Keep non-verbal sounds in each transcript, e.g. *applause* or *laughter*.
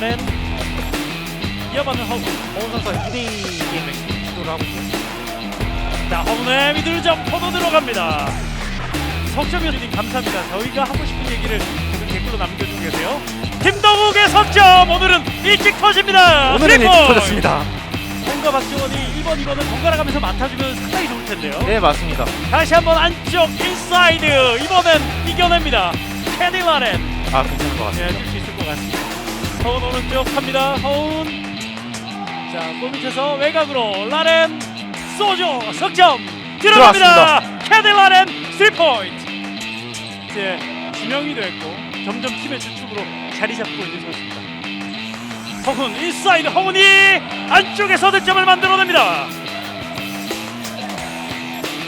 라렌 이어받는 허훈 허훈 선수가 2대2 게임을 시도를 하고 있고 자 허훈의 미들 점퍼도 들어갑니다. 석점이님 감사합니다. 저희가 하고 싶은 얘기를 댓글로 남겨주고 계세요. 김동욱의 석점! 오늘은 일찍 터집니다. 오늘은 일찍! 터졌습니다. 뭔가 박지원이 1번 2번을 번갈아 가면서 맡아주면 상당히 좋을 텐데요. 네 맞습니다. 다시 한번 안쪽 인사이드. 이번엔 이겨냅니다. 캐디 라렌. 아 괜찮은 것 네, 같습니다. 뛸수 있을 것 같습니다. 허운 오른쪽 갑니다. 허운. 자, 골 밑에서 외곽으로 라렌 쏘죠. 석점 들어갑니다. 캐디 라렌 3포인트. 이제 지명이 됐고 점점 팀의 주축으로 자리 잡고 있는 선수입니다. 허훈 인사이드 허훈이 안쪽에서 득점을 만들어냅니다.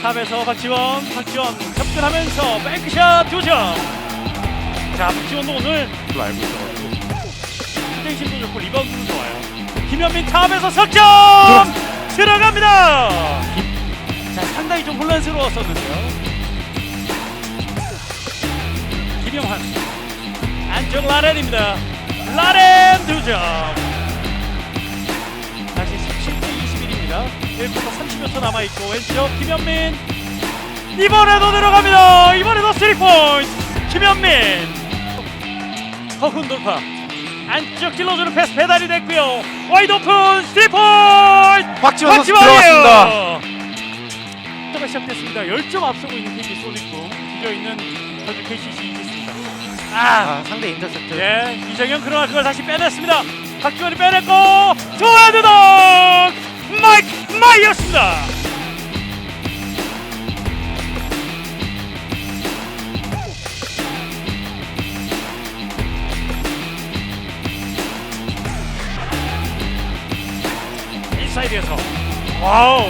탑에서 박지원, 박지원 접근하면서 뱅크샷 두 점. 자, 박지원도 오늘 알고 있어 슈팅심도 좋고 리바운드도 좋아요. 김현민 탑에서 석점 들어갑니다. 자 상당히 좀 혼란스러웠었는데요. 김영환 안쪽 라렌입니다. 라렌 두 점. 다시 17대 21입니다. 1쿼터 30여 초 남아 있고 왼쪽 김현민 이번에도 들어갑니다. 이번에도 3포인트 김현민 허훈 돌파 안쪽 찔러주는 패스 배달이 됐고요. 와이드 오픈 3포인트! 박지원 선수 들어갔습니다. 가 시작됐습니다. 10점 앞서고 있는 KT 소닉붐 뒤져 있는 저주 KCC 이기스입니다. 아! 아 상대 인터셉트. 예, 이정현 그러나 그걸 다시 빼냈습니다. 박지원이 빼냈고 조헤드 덕! 마이크 마이였습니다. 사이드에서 와우.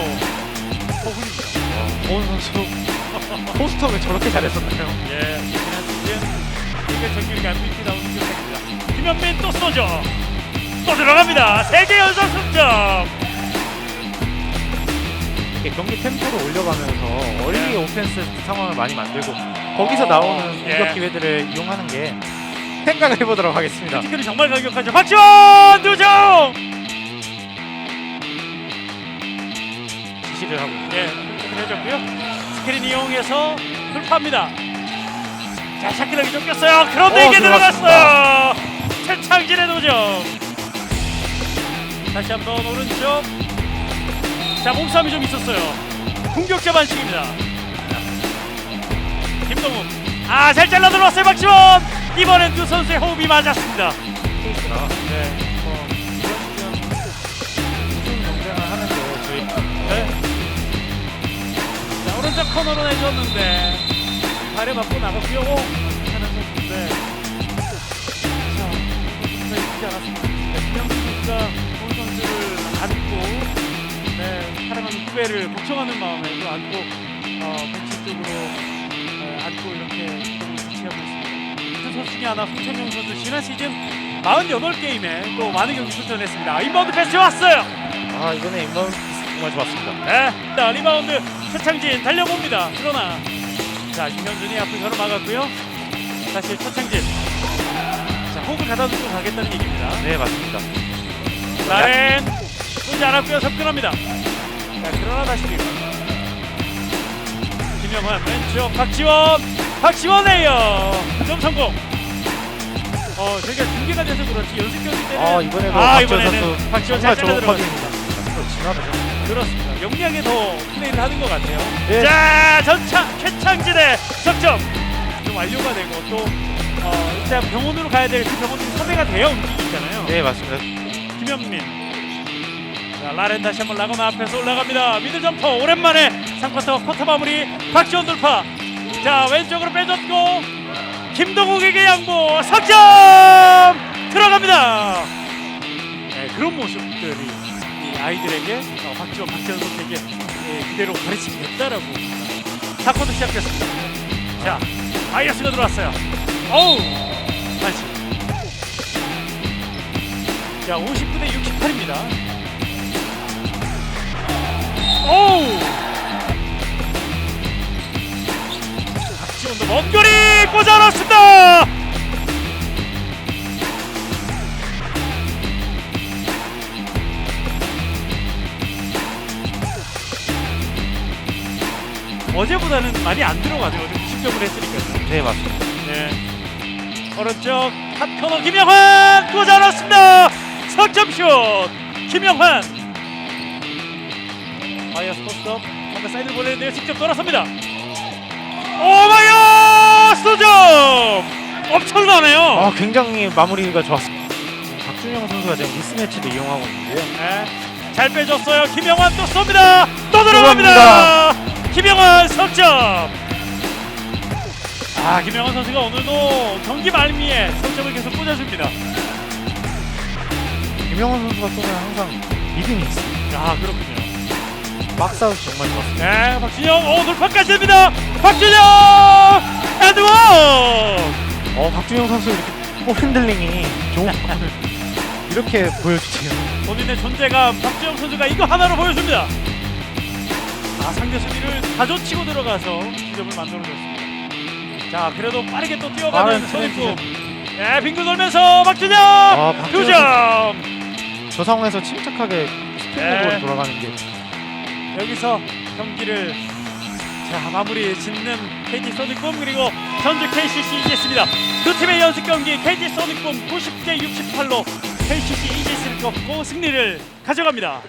허훈 선수 *laughs* 포스터를 저렇게 잘했었나요? 예, 지난 시즌 리그 정규리그 MVP 나오는 기록입니다. 김현민 또 쏘죠. 또 들어갑니다. 세개 연속 승점. 경기 템포를 올려가면서 어린이 오펜스 상황을 많이 만들고 거기서 나오는 예. 공격 기회들을 이용하는 게 생각을 해보도록 하겠습니다. 티끌이 정말 강력하죠. 박지원 두점. 지시를 하고 예, 해줬고요. 스크린 이용해서 돌파합니다. 자, 샤키락이 쫓겼어요. 그런데 어, 이게. 들어갔어요. 최창진의 도점. 다시 한 번 오른쪽. 자, 몸싸움이 좀 있었어요. 공격자 반칙입니다. 김동욱. 아, 잘 잘라 들어왔어요, 박지원. 이번엔 두 선수의 호흡이 맞았습니다. 케이스라 네, 자 오른쪽 코너로 내줬는데 발에 맞고. 오! 하는 선수인데 자 있지 않았습니다. 네, 김영민 선수가 본 선수를 안고 네 사랑하는 후배를 복종하는 마음에 또 안고 어, 벤치 쪽으로 어, 안고 이렇게 같이하고 있습니다. 그 선수 중에 하나 송창용 선수 지난 시즌 48게임에 또 많은 경기 출전했습니다. 인바운드 패스 좋았어요. 아 이번에 인바운드 정말 좋았습니다. 네, 자 리바운드 최창진 달려봅니다. 그러나 자 김현준이 앞을 가로막았고요. 다시 최창진. 자 호흡을 가다듬고 가겠다는 얘기입니다. 네 맞습니다. 라렌 쏘지 않았고요. 접근합니다. 자 그러나 다시 뒤로. 김영환 왼쪽 박지원 박지원이에요. 점 성공. 어 저희가 중계가 돼서 그렇지 연습 경기 때는 아 이번에도 아, 박지원 이번에는 선수 박지원 정말 잘. 앞으로 진화를 그렇습니다. 영리하게 더 플레이를 하는 것 같아요. 네. 자, 전차 최창진 의 석점 좀 완료가 되고 또 어, 일단 병원으로 가야 될그 병원이 섭외가 되어 움직이잖아요. 네 맞습니다. 김현민. 자, 라렌 다시 한번 라거나 앞에서 올라갑니다. 미들 점퍼 오랜만에 3쿼터 쿼터 마무리 박지원 돌파. 자, 왼쪽으로 빼줬고 김동욱에게 양보 석점 아이들에게 어, 박지원, 박지원 선수에게 예, 그대로 가르치게 됐다라고 4쿼터 시작됐습니다. 자, 바이어스가 들어왔어요. 어우, 반칙. 자, 59대 68입니다. 오우! 박지원도 먼 거리 꽂아놨습니다! 어제보다는 많이 안 들어가죠. 어제 90점을 했으니까. 네 맞습니다. 네. 오른쪽 핫코너 김영환 꽂아 넣습니다. 석점슛 김영환. 마이어 스포츠업 한번 사이드 보내는데요. 직접 돌아섭니다. 오마이어 수점 엄청나네요. 아 굉장히 마무리가 좋았습니다. 박준영 선수가 지금 미스매치를 이용하고 있는데요. 네. 잘 빼줬어요. 김영환 또 쏩니다. 또 들어갑니다. 김영환 석점. 아 김영환 선수가 오늘도 경기 말미에 석점을 계속 꽂아줍니다. 김영원 선수가 쏘면 항상 리듬이 있습니다. 아 그렇군요. 박스아웃 정말 좋았습니다. 네 박준영 오 돌파까지 됩니다. 박준영 에드원. 어 박준영 선수 이렇게 볼 핸들링이 좋은 이렇게 보여주세요. 본인의 존재감 박준영 선수가 이거 하나로 보여줍니다. 아 상대 수비를 가져치고 들어가서 지점을 만들어줬습니다. 자 그래도 빠르게 또 뛰어가는 빠른 선입구. 네 빙글 돌면서 박준영 아두 박준영 점. 저 상황에서 침착하게 스피드로 네. 돌아가는 게 여기서 경기를 자 마무리 짓는 KT 소닉붐 그리고 전주 KCC 이제스입니다. 두 팀의 연습 경기 KT 소닉붐 90대 68로 KCC 이제스를 꺾고 승리를 가져갑니다.